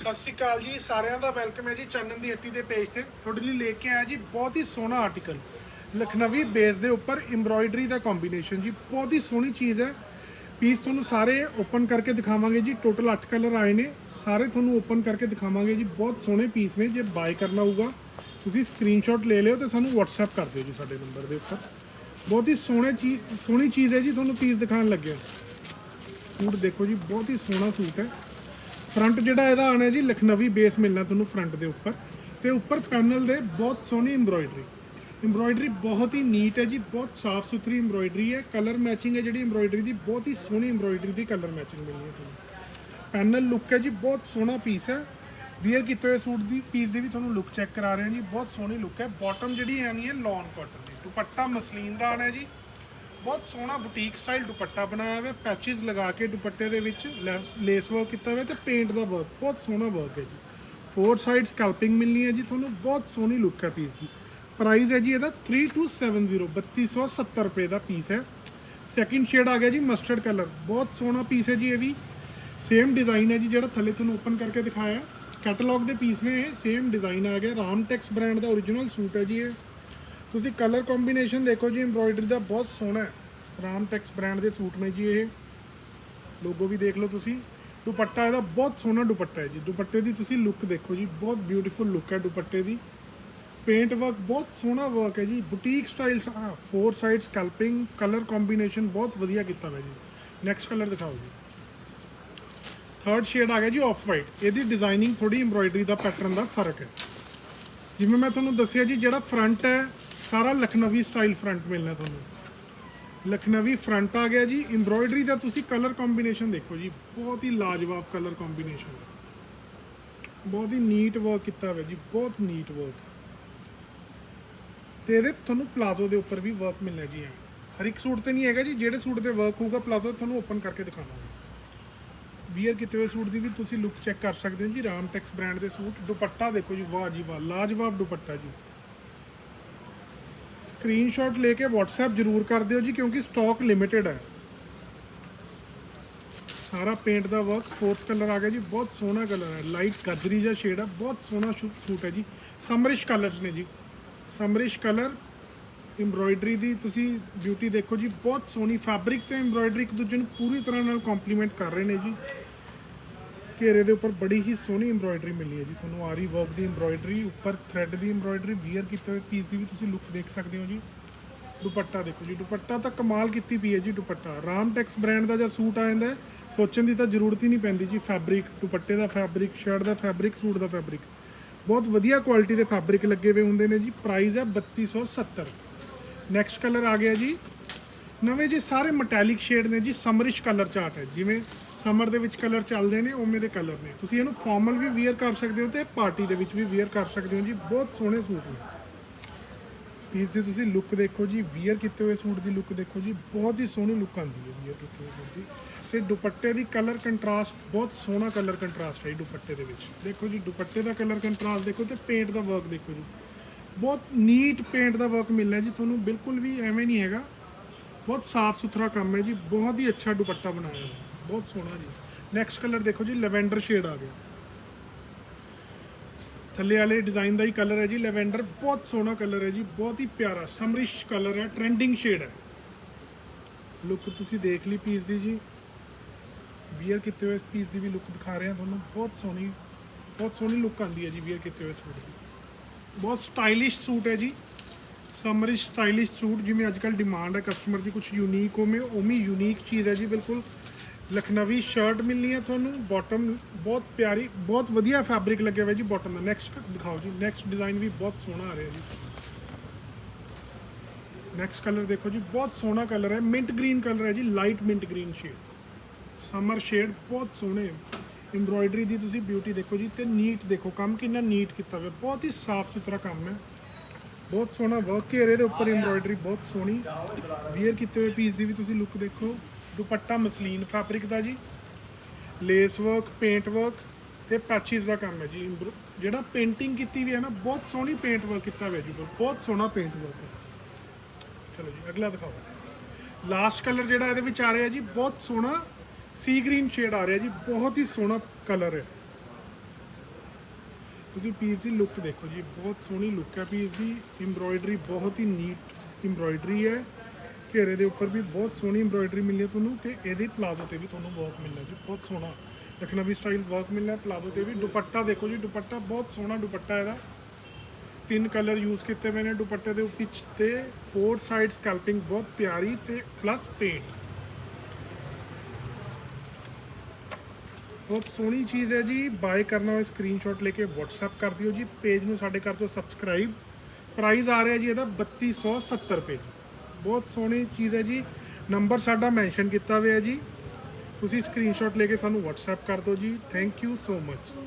ਸਤਿ ਸ਼੍ਰੀ ਅਕਾਲ ਜੀ, ਸਾਰਿਆਂ ਦਾ ਵੈਲਕਮ ਹੈ ਜੀ ਚੰਨਨ ਦੀ ਹੱਟੀ ਦੇ ਪੇਜ ਤੇ। ਤੁਹਾਡੇ ਲਈ ਲੈ ਕੇ ਆਇਆ ਜੀ ਬਹੁਤ ਹੀ ਸੋਹਣਾ ਆਰਟੀਕਲ ਲਖਨਵੀ ਬੇਸ ਦੇ ਉੱਪਰ ਐਮਬ੍ਰੋਇਡਰੀ ਦਾ ਕੰਬੀਨੇਸ਼ਨ ਜੀ, ਬਹੁਤ ਹੀ ਸੋਹਣੀ ਚੀਜ਼ ਹੈ। ਪੀਸ ਤੁਹਾਨੂੰ ਸਾਰੇ ਓਪਨ ਕਰਕੇ ਦਿਖਾਵਾਂਗੇ ਜੀ ਟੋਟਲ 8 ਕਲਰ ਆਏ ਨੇ। ਸਾਰੇ ਤੁਹਾਨੂੰ ਓਪਨ ਕਰਕੇ ਦਿਖਾਵਾਂਗੇ ਜੀ, ਬਹੁਤ ਸੋਹਣੇ ਪੀਸ ਨੇ, ਜੇ ਬਾਏ ਕਰਨਾ ਹੋਊਗਾ, ਤੁਸੀਂ ਸਕਰੀਨਸ਼ਾਟ ਲੈ ਲਿਓ ਤੇ ਸਾਨੂੰ WhatsApp ਕਰ ਦਿਓ ਜੀ ਸਾਡੇ ਨੰਬਰ ਦੇ ਉੱਪਰ। ਬਹੁਤ ਹੀ ਸੋਹਣੇ ਚੀਜ਼ ਸੋਹਣੀ ਚੀਜ਼ ਹੈ ਜੀ, ਤੁਹਾਨੂੰ ਪੀਸ ਦਿਖਾਉਣ ਲੱਗੇ ਸੂਟ ਦੇਖੋ ਜੀ, ਬਹੁਤ ਹੀ ਸੋਹਣਾ ਸੂਟ ਹੈ। ਫਰੰਟ ਜਿਹੜਾ ਇਹਦਾ ਆਣਾ ਜੀ, ਲਖਨਵੀ ਬੇਸ ਮਿਲਣਾ ਤੁਹਾਨੂੰ ਫਰੰਟ ਦੇ ਉੱਪਰ। ਤੇ ਉੱਪਰ ਪੈਨਲ ਦੇ ਬਹੁਤ ਸੋਹਣੀ ਐਮਬ੍ਰੋਇਡਰੀ ਐਮਬ੍ਰੋਇਡਰੀ ਬਹੁਤ ਹੀ ਨੀਟ ਹੈ ਜੀ, ਬਹੁਤ ਸਾਫ਼ ਸੁਥਰੀ ਐਮਬ੍ਰੋਇਡਰੀ ਹੈ। ਕਲਰ ਮੈਚਿੰਗ ਹੈ ਜਿਹੜੀ ਐਮਬ੍ਰੋਇਡਰੀ ਦੀ, ਬਹੁਤ ਹੀ ਸੋਹਣੀ ਐਮਬ੍ਰੋਇਡਰੀ ਦੀ ਕਲਰ ਮੈਚਿੰਗ ਮਿਲਣੀ ਹੈ ਤੁਹਾਨੂੰ। ਪੈਨਲ ਲੁੱਕ ਹੈ ਜੀ, ਬਹੁਤ ਸੋਹਣਾ ਪੀਸ ਹੈ। ਵੀਅਰ ਕੀਤੇ ਹੋਏ ਸੂਟ ਦੀ ਪੀਸ ਦੀ ਵੀ ਤੁਹਾਨੂੰ ਲੁੱਕ ਚੈੱਕ ਕਰਾ ਰਹੇ ਹਾਂ ਜੀ, ਬਹੁਤ ਸੋਹਣੀ ਲੁੱਕ ਹੈ। ਬਾਟਮ ਜਿਹੜੀ ਆਣੀ ਹੈ ਲੌਨ ਕਾਟਨ ਦੀ। ਦੁਪੱਟਾ ਮਸਲੀਨ ਦਾ ਆਣਾ ਜੀ। ਬਹੁਤ ਸੋਹਣਾ ਬੁਟੀਕ ਸਟਾਈਲ ਦੁਪੱਟਾ ਬਣਾਇਆ ਹੋਇਆ ਪੈਚਸ ਲਗਾ ਕੇ ਦੁਪੱਟੇ ਦੇ ਵਿੱਚ ਲੇਸ ਵਰਕ ਕੀਤਾ ਹੋਇਆ ਤੇ ਪੇਂਟ ਦਾ ਵਰਕ ਬਹੁਤ ਸੋਹਣਾ ਵਰਕ ਹੈ ਜੀ। ਫੋਰ ਸਾਈਡ ਸਕੈਲਪਿੰਗ ਮਿਲਣੀ ਹੈ ਜੀ, ਤੁਹਾਨੂੰ ਬਹੁਤ ਸੋਹਣੀ ਲੁੱਕ ਹੈ ਪੀਸ ਦੀ ਪ੍ਰਾਈਸ ਹੈ ਜੀ ਇਹਦਾ 3270 3270 ਰੁਪਏ ਦਾ ਪੀਸ ਹੈ। ਸੈਕਿੰਡ ਸ਼ੇਡ ਆ ਗਿਆ ਜੀ ਮਸਟਰਡ ਕਲਰ ਬਹੁਤ ਸੋਹਣਾ ਪੀਸ ਹੈ ਜੀ ਇਹ ਵੀ। ਸੇਮ ਡਿਜ਼ਾਈਨ ਹੈ ਜੀ ਜਿਹੜਾ ਥੱਲੇ ਤੁਹਾਨੂੰ ਓਪਨ ਕਰਕੇ ਦਿਖਾਇਆ। ਕੈਟਲੌਗ ਦੇ ਪੀਸ ਨੇ ਇਹ ਸੇਮ ਡਿਜ਼ਾਈਨ ਆ ਗਿਆ। ਰਾਮਟੈਕਸ ਬ੍ਰਾਂਡ ਦਾ origignal ਸੂਟ ਹੈ ਜੀ ਇਹ। ਤੁਸੀਂ ਕਲਰ ਕੰਬੀਨੇਸ਼ਨ ਦੇਖੋ ਜੀ ਐਮਬ੍ਰੋਇਡਰੀ ਦਾ ਬਹੁਤ ਸੋਹਣਾ ਹੈ। ਰਾਮਟੈਕਸ ਬ੍ਰਾਂਡ ਦੇ ਸੂਟ ਨੇ ਜੀ ਇਹ। ਲੋਗੋ ਵੀ ਦੇਖ ਲਓ ਤੁਸੀਂ। ਦੁਪੱਟਾ ਇਹਦਾ ਬਹੁਤ ਸੋਹਣਾ ਦੁਪੱਟਾ ਹੈ ਜੀ। ਦੁਪੱਟੇ ਦੀ ਤੁਸੀਂ ਲੁੱਕ ਦੇਖੋ ਜੀ। ਬਹੁਤ ਬਿਊਟੀਫੁਲ ਲੁੱਕ ਹੈ ਦੁਪੱਟੇ ਦੀ। ਪੇਂਟ ਵਰਕ ਬਹੁਤ ਸੋਹਣਾ ਵਰਕ ਹੈ ਜੀ। Boutique style four side scalloping colour combination ਬਹੁਤ ਵਧੀਆ ਕੀਤਾ ਹੋਇਆ ਜੀ। ਨੈਕਸਟ ਕਲਰ ਦਿਖਾਓ ਜੀ। ਥਰਡ ਸ਼ੇਡ ਆ ਗਿਆ ਜੀ ਆਫ ਵਾਈਟ ਇਹਦੀ ਡਿਜ਼ਾਈਨਿੰਗ ਥੋੜੀ ਐਮਬ੍ਰੋਇਡਰੀ ਦਾ ਪੈਟਰਨ ਦਾ ਫ਼ਰਕ ਹੈ। ਜਿਵੇਂ ਮੈਂ ਤੁਹਾਨੂੰ ਦੱਸਿਆ ਜੀ, ਜਿਹੜਾ ਫਰੰਟ ਹੈ, ਸਾਰਾ ਲਖਨਵੀ ਸਟਾਈਲ ਫਰੰਟ ਮਿਲਣਾ ਤੁਹਾਨੂੰ। ਲਖਨਵੀ ਫਰੰਟ ਆ ਗਿਆ ਜੀ। ਐਮਬ੍ਰੋਇਡਰੀ ਦਾ ਤੁਸੀਂ ਕਲਰ ਕੰਬੀਨੇਸ਼ਨ ਦੇਖੋ ਜੀ। ਬਹੁਤ ਹੀ ਲਾਜਵਾਬ ਕਲਰ ਕੰਬੀਨੇਸ਼ਨ ਬਹੁਤ ਹੀ ਨੀਟ ਵਰਕ ਕੀਤਾ ਹੋਇਆ ਜੀ। ਬਹੁਤ ਨੀਟ ਵਰਕ ਤੇ ਇਹਦੇ ਤੁਹਾਨੂੰ ਪਲਾਜ਼ੋ ਦੇ ਉੱਪਰ ਵੀ ਵਰਕ ਮਿਲਣਾ ਜੀ ਹਰ ਇੱਕ ਸੂਟ ਤੇ ਨਹੀਂ ਹੈਗਾ ਜੀ। ਜਿਹੜੇ ਸੂਟ ਤੇ ਵਰਕ ਹੋਊਗਾ ਪਲਾਜ਼ੋ ਤੁਹਾਨੂੰ ਓਪਨ ਕਰਕੇ ਦਿਖਾਵਾਂਗੇ। ਵੀਅਰ ਕੀਤੇ ਹੋਏ ਸੂਟ ਦੀ ਵੀ ਤੁਸੀਂ ਲੁੱਕ ਚੈੱਕ ਕਰ ਸਕਦੇ ਹੋ ਜੀ। ਰਾਮਟੈਕਸ ਬ੍ਰਾਂਡ ਦੇ ਸੂਟ। ਦੁਪੱਟਾ ਦੇਖੋ ਜੀ। ਵਾਹ ਜੀ ਵਾਹ। ਲਾਜਵਾਬ ਦੁਪੱਟਾ ਜੀ। ਸਕਰੀਨਸ਼ਾਟ ਲੈ ਕੇ WhatsApp ਜ਼ਰੂਰ ਕਰ ਦਿਓ ਜੀ, ਕਿਉਂਕਿ ਸਟਾਕ ਲਿਮਿਟਿਡ ਹੈ। ਸਾਰਾ ਪੇਂਟ ਦਾ ਵਰਕ ਫੋਰਥ ਕਲਰ ਆ ਗਿਆ ਜੀ, ਬਹੁਤ ਸੋਹਣਾ ਕਲਰ ਹੈ। ਲਾਈਟ ਗਜਰੀ ਜਿਹਾ ਸ਼ੇਡ ਹੈ ਬਹੁਤ ਸੋਹਣਾ ਸੂਟ ਹੈ ਜੀ। ਸਮਰਿਸ਼ ਕਲਰਸ ਨੇ ਜੀ। ਸਮਰਿਸ਼ ਕਲਰ ਐਮਬ੍ਰੋਇਡਰੀ ਦੀ ਤੁਸੀਂ ਬਿਊਟੀ ਦੇਖੋ ਜੀ, ਬਹੁਤ ਸੋਹਣੀ ਫੈਬਰਿਕ ਤੇ ਐਮਬ੍ਰੋਇਡਰੀ ਇੱਕ ਦੂਜੇ ਨੂੰ ਪੂਰੀ ਤਰ੍ਹਾਂ ਨਾਲ ਕੰਪਲੀਮੈਂਟ ਕਰ ਰਹੇ ਨੇ ਜੀ। ਘੇਰੇ ਦੇ ਉੱਪਰ ਬੜੀ ਹੀ ਸੋਹਣੀ ਐਮਬ੍ਰੋਇਡਰੀ ਮਿਲੀ ਹੈ ਜੀ। ਤੁਹਾਨੂੰ ਆਰੀ ਵਰਕ ਦੀ ਐਮਬ੍ਰੋਇਡਰੀ ਉੱਪਰ ਥ੍ਰੈਡ ਦੀ ਐਮਬ੍ਰੋਇਡਰੀ ਵੀਅਰ ਕੀਤੇ ਹੋਏ ਪੀਸ ਦੀ ਵੀ ਤੁਸੀਂ ਲੁੱਕ ਦੇਖ ਸਕਦੇ ਹੋ ਜੀ। ਦੁਪੱਟਾ ਦੇਖੋ ਜੀ, ਦੁਪੱਟਾ ਤਾਂ ਕਮਾਲ ਕੀਤੀ ਪਈ ਹੈ ਜੀ ਦੁਪੱਟਾ। ਰਾਮਟੈਕਸ ਬ੍ਰਾਂਡ ਦਾ ਜਾਂ ਸੂਟ ਆ ਜਾਂਦਾ ਸੋਚਣ ਦੀ ਤਾਂ ਜ਼ਰੂਰਤ ਹੀ ਨਹੀਂ ਪੈਂਦੀ ਜੀ। ਫੈਬਰਿਕ ਦੁਪੱਟੇ ਦਾ ਫੈਬਰਿਕ ਸ਼ਰਟ ਦਾ ਫੈਬਰਿਕ ਸੂਟ ਦਾ ਫੈਬਰਿਕ ਬਹੁਤ ਵਧੀਆ ਕੁਆਲਿਟੀ ਦੇ ਫੈਬਰਿਕ ਲੱਗੇ ਹੋਏ ਹੁੰਦੇ ਨੇ ਜੀ। ਪ੍ਰਾਈਸ ਹੈ 3270 ਨੈਕਸਟ ਕਲਰ ਆ ਗਿਆ ਜੀ। ਨਵੇਂ ਜੀ ਸਾਰੇ ਮੈਟੈਲਿਕ ਸ਼ੇਡ ਨੇ ਜੀ, ਸਮਰਿਸ਼ ਕਲਰ ਚਾਰਟ ਹੈ। ਜਿਵੇਂ ਸਮਰ ਦੇ ਵਿੱਚ ਕਲਰ ਚੱਲਦੇ ਨੇ, ਉਵੇਂ ਦੇ ਕਲਰ ਨੇ। ਤੁਸੀਂ ਇਹਨੂੰ ਫਾਰਮਲ ਵੀ ਵੇਅਰ ਕਰ ਸਕਦੇ ਹੋ ਤੇ ਪਾਰਟੀ ਦੇ ਵਿੱਚ ਵੀ ਵੇਅਰ ਕਰ ਸਕਦੇ ਹੋ ਜੀ। ਬਹੁਤ ਸੋਹਣੇ ਸੂਟ ਨੇ। ਪੀਸ ਦੀ ਤੁਸੀਂ ਲੁੱਕ ਦੇਖੋ ਜੀ। ਵੀਅਰ ਕੀਤੇ ਹੋਏ ਸੂਟ ਦੀ ਲੁੱਕ ਦੇਖੋ ਜੀ। ਬਹੁਤ ਹੀ ਸੋਹਣੀ ਲੁੱਕ ਆਉਂਦੀ ਹੈ ਵੀਅਰ ਕੀਤੇ ਹੋਏ ਸੂਟ ਦੀ। ਤੇ ਦੁਪੱਟੇ ਦੀ ਕਲਰ ਕੰਟਰਾਸਟ ਬਹੁਤ ਸੋਹਣਾ ਕਲਰ ਕੰਟਰਾਸਟ ਹੈ ਜੀ ਦੁਪੱਟੇ ਦੇ ਵਿੱਚ। ਦੇਖੋ ਜੀ, ਦੁਪੱਟੇ ਦਾ ਕਲਰ ਕੰਟਰਾਸਟ ਦੇਖੋ ਤੇ ਪੇਂਟ ਦਾ ਵਰਕ ਦੇਖੋ ਜੀ। ਬਹੁਤ ਨੀਟ ਪੇਂਟ ਦਾ ਵਰਕ ਮਿਲਣਾ ਜੀ ਤੁਹਾਨੂੰ। ਬਿਲਕੁਲ ਵੀ ਐਵੇਂ ਨਹੀਂ ਹੈਗਾ। ਬਹੁਤ ਸਾਫ਼ ਸੁਥਰਾ ਕੰਮ ਹੈ ਜੀ। ਬਹੁਤ ਹੀ ਅੱਛਾ ਦੁਪੱਟਾ ਬਣਾਇਆ ਹੈ ਬਹੁਤ ਸੋਹਣਾ ਜੀ ਨੈਕਸਟ ਕਲਰ ਦੇਖੋ ਜੀ ਲੈਵੈਂਡਰ ਸ਼ੇਡ ਆ ਗਿਆ ਥੱਲੇ ਵਾਲੇ ਡਿਜ਼ਾਈਨ ਦਾ ਹੀ ਕਲਰ ਹੈ ਜੀ ਲੈਵੈਂਡਰ ਬਹੁਤ ਸੋਹਣਾ ਕਲਰ ਹੈ ਜੀ ਬਹੁਤ ਹੀ ਪਿਆਰਾ ਸਮਰਿਸ਼ ਕਲਰ ਹੈ ਟ੍ਰੈਂਡਿੰਗ ਸ਼ੇਡ ਹੈ ਲੁੱਕ ਤੁਸੀਂ ਦੇਖ ਲਈ ਪੀਸ ਦੀ ਜੀ ਵੀਅਰ ਕੀਤੇ ਹੋਏ ਪੀਸ ਦੀ ਵੀ ਲੁੱਕ ਦਿਖਾ ਰਹੇ ਹਾਂ ਤੁਹਾਨੂੰ। ਬਹੁਤ ਸੋਹਣੀ ਬਹੁਤ ਸੋਹਣੀ ਲੁੱਕ ਆਉਂਦੀ ਹੈ ਜੀ ਵੀਅਰ ਕੀਤੇ ਹੋਏ ਸੂਟ ਦੀ ਬਹੁਤ ਸਟਾਈਲਿਸ਼ ਸੂਟ ਹੈ ਜੀ ਸਮਰਿਸ਼ ਸਟਾਈਲਿਸ਼ ਸੂਟ ਜਿਵੇਂ ਅੱਜ ਕੱਲ੍ਹ ਡਿਮਾਂਡ ਹੈ ਕਸਟਮਰ ਦੀ ਕੁਝ ਯੂਨੀਕ ਹੋਵੇ ਉਵੇਂ ਯੂਨੀਕ ਚੀਜ਼ ਹੈ ਜੀ ਬਿਲਕੁਲ ਲਖਨਵੀ ਸ਼ਰਟ ਮਿਲਣੀ ਹੈ ਤੁਹਾਨੂੰ ਬਾਟਮ ਬਹੁਤ ਪਿਆਰੀ, ਬਹੁਤ ਵਧੀਆ ਫੈਬਰਿਕ ਲੱਗਿਆ ਹੋਇਆ ਜੀ ਬਾਟਮ ਦਾ। ਨੈਕਸਟ ਦਿਖਾਓ ਜੀ ਨੈਕਸਟ ਡਿਜ਼ਾਈਨ ਵੀ ਬਹੁਤ ਸੋਹਣਾ ਆ ਰਿਹਾ ਜੀ। ਨੈਕਸਟ ਕਲਰ ਦੇਖੋ ਜੀ, ਬਹੁਤ ਸੋਹਣਾ ਕਲਰ ਹੈ ਮਿੰਟ ਗ੍ਰੀਨ ਕਲਰ ਹੈ ਜੀ light mint green shade summer shade ਬਹੁਤ ਸੋਹਣੇ ਐਮਬ੍ਰੋਇਡਰੀ ਦੀ ਤੁਸੀਂ ਬਿਊਟੀ ਦੇਖੋ ਜੀ, ਤੇ ਨੀਟ ਦੇਖੋ, ਕੰਮ ਕਿੰਨਾ ਨੀਟ ਕੀਤਾ ਹੋਇਆ, ਬਹੁਤ ਹੀ ਸਾਫ਼ ਸੁਥਰਾ ਕੰਮ ਹੈ। ਬਹੁਤ ਸੋਹਣਾ ਵਰਕ ਹੈ ਇਹਦੇ ਉੱਪਰ ਐਮਬ੍ਰੋਇਡਰੀ ਬਹੁਤ ਸੋਹਣੀ। ਵੀਅਰ ਕੀਤੇ ਹੋਏ ਪੀਸ ਦੀ ਵੀ ਤੁਸੀਂ ਲੁੱਕ ਦੇਖੋ। ਦੁਪੱਟਾ ਮਸਲੀਨ ਫੈਬਰਿਕ ਦਾ ਜੀ ਲੇਸ ਵਰਕ ਪੇਂਟ ਵਰਕ ਤੇ ਪੈਚਿਸ ਦਾ ਕੰਮ ਹੈ ਜੀ। embro- ਜਿਹੜਾ ਪੇਂਟਿੰਗ ਕੀਤੀ ਵੀ ਹੈ ਨਾ, ਬਹੁਤ ਸੋਹਣੀ ਪੇਂਟ ਵਰਕ ਕੀਤਾ ਹੋਇਆ ਜੀ ਬਹੁਤ ਸੋਹਣਾ ਪੇਂਟ ਵਰਕ ਹੈ। ਚਲੋ ਜੀ, ਅਗਲਾ ਦਿਖਾਓ। ਲਾਸਟ ਕਲਰ ਜਿਹੜਾ ਇਹਦੇ ਵਿੱਚ ਆ ਰਿਹਾ ਜੀ, ਬਹੁਤ ਸੋਹਣਾ ਸੀ ਗ੍ਰੀਨ ਸ਼ੇਡ ਆ ਰਿਹਾ ਜੀ, ਬਹੁਤ ਹੀ ਸੋਹਣਾ ਕਲਰ ਹੈ। ਤੁਸੀਂ ਪੀਸ ਦੀ ਲੁੱਕ ਦੇਖੋ ਜੀ, ਬਹੁਤ ਸੋਹਣੀ ਲੁੱਕ ਹੈ ਪੀਸ ਦੀ। ਐਮਬ੍ਰੋਇਡਰੀ ਬਹੁਤ ਹੀ ਨੀਟ ਐਮਬ੍ਰੋਇਡਰੀ ਹੈ। ਘੇਰੇ ਦੇ ਉੱਪਰ ਵੀ ਬਹੁਤ ਸੋਹਣੀ ਐਮਬ੍ਰੋਇਡਰੀ ਮਿਲਣੀ ਹੈ ਤੁਹਾਨੂੰ ਤੇ ਇਹਦੇ ਪਲਾਜ਼ੋ ਤੇ ਵੀ ਤੁਹਾਨੂੰ ਵਰਕ ਮਿਲਣਾ ਜੀ, ਬਹੁਤ ਸੋਹਣਾ। ਲਖਨਵੀ ਸਟਾਈਲ ਵਰਕ ਮਿਲਣਾ ਪਲਾਜ਼ੋ ਤੇ ਵੀ। ਦੁਪੱਟਾ ਦੇਖੋ ਜੀ, ਦੁਪੱਟਾ ਬਹੁਤ ਸੋਹਣਾ ਦੁਪੱਟਾ ਇਹਦਾ। ਤਿੰਨ ਕਲਰ ਯੂਜ਼ ਕੀਤੇ ਹੋਏ ਨੇ ਦੁਪੱਟੇ ਦੇ ਉੱਤੇ ਤੇ ਫੋਰ ਸਾਈਡ ਸਕੈਲਪਿੰਗ ਬਹੁਤ ਪਿਆਰੀ ਤੇ ਪਲੱਸ ਪੇਂਟ ਬਹੁਤ ਸੋਹਣੀ ਚੀਜ਼ ਹੈ ਜੀ। ਬਾਏ ਕਰਨਾ ਹੋਵੇ ਸਕਰੀਨਸ਼ਾਟ ਲੈ ਕੇ WhatsApp ਕਰ ਦਿਓ ਜੀ। ਪੇਜ ਨੂੰ ਸਾਡੇ ਕਰ ਦਿਓ ਸਬਸਕ੍ਰਾਈਬ ਪ੍ਰਾਈਸ ਆ ਰਿਹਾ ਜੀ ਇਹਦਾ 3270 ਰੁਪਏ। ਬਹੁਤ ਸੋਹਣੀ ਚੀਜ਼ ਹੈ ਜੀ। ਨੰਬਰ ਸਾਡਾ ਮੈਂਸ਼ਨ ਕੀਤਾ ਹੋਇਆ ਜੀ। ਤੁਸੀਂ ਸਕਰੀਨਸ਼ਾਟ ਲੈ ਕੇ ਸਾਨੂੰ WhatsApp ਕਰ ਦਿਓ ਜੀ। Thank you so much